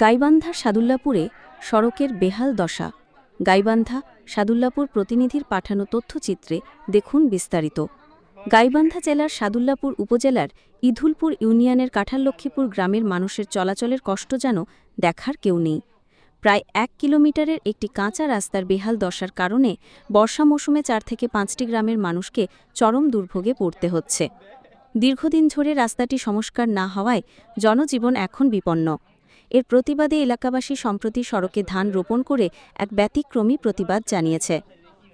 গাইবান্ধা সাদুল্লাপুরে সড়কের বেহাল দশা। গাইবান্ধা সাদুল্লাপুর প্রতিনিধির পাঠানো তথ্যচিত্রে দেখুন বিস্তারিত। গাইবান্ধা জেলার সাদুল্লাপুর উপজেলার ইধুলপুর ইউনিয়নের কাঁঠাললক্ষ্মীপুর গ্রামের মানুষের চলাচলের কষ্ট যেন দেখার কেউ নেই। প্রায় এক কিলোমিটারের একটি কাঁচা রাস্তার বেহাল দশার কারণে বর্ষা মৌসুমে চার থেকে পাঁচটি গ্রামের মানুষকে চরম দুর্ভোগে পড়তে হচ্ছে। দীর্ঘদিন ধরে রাস্তাটি সংস্কার না হওয়ায় জনজীবন এখন বিপন্ন। এর প্রতিবাদে এলাকাবাসী সম্প্রতি সড়কে ধান রোপণ করে এক ব্যতিক্রমী প্রতিবাদ জানিয়েছে।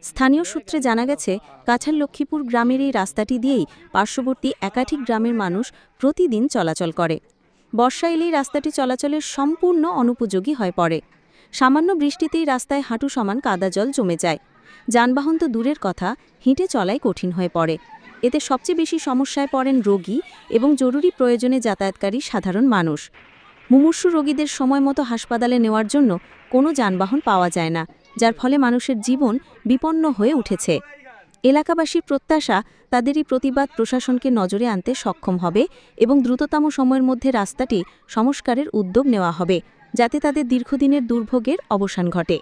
স্থানীয় সূত্রে জানা গেছে কাছার লক্ষ্মীপুর গ্রামের এই রাস্তাটি দিয়েই পার্শ্ববর্তী একাধিক গ্রামের মানুষ প্রতিদিন চলাচল করে। বর্ষা এলেই রাস্তাটি চলাচলের সম্পূর্ণ অনুপযোগী হয়ে পড়ে। সামান্য বৃষ্টিতেই রাস্তায় হাঁটু সমান কাদা জল জমে যায়। যানবাহন তো দূরের কথা, হেঁটে চলাই কঠিন হয়ে পড়ে। এতে সবচেয়ে বেশি সমস্যায় পড়েন রোগী এবং জরুরি প্রয়োজনে যাতায়াতকারী সাধারণ মানুষ। মুমূর্ষু রোগীদের সময় মতো হাসপাতালে নেওয়ার জন্য কোনো যানবাহন পাওয়া যায় না, যার ফলে মানুষের জীবন বিপন্ন হয়ে উঠেছে। এলাকাবাসীর প্রত্যাশা, তাদেরই প্রতিবাদ প্রশাসনকে নজরে আনতে সক্ষম হবে এবং দ্রুততম সময়ের মধ্যে রাস্তাটি সংস্কারের উদ্যোগ নেওয়া হবে, যাতে তাদের দীর্ঘদিনের দুর্ভোগের অবসান ঘটে।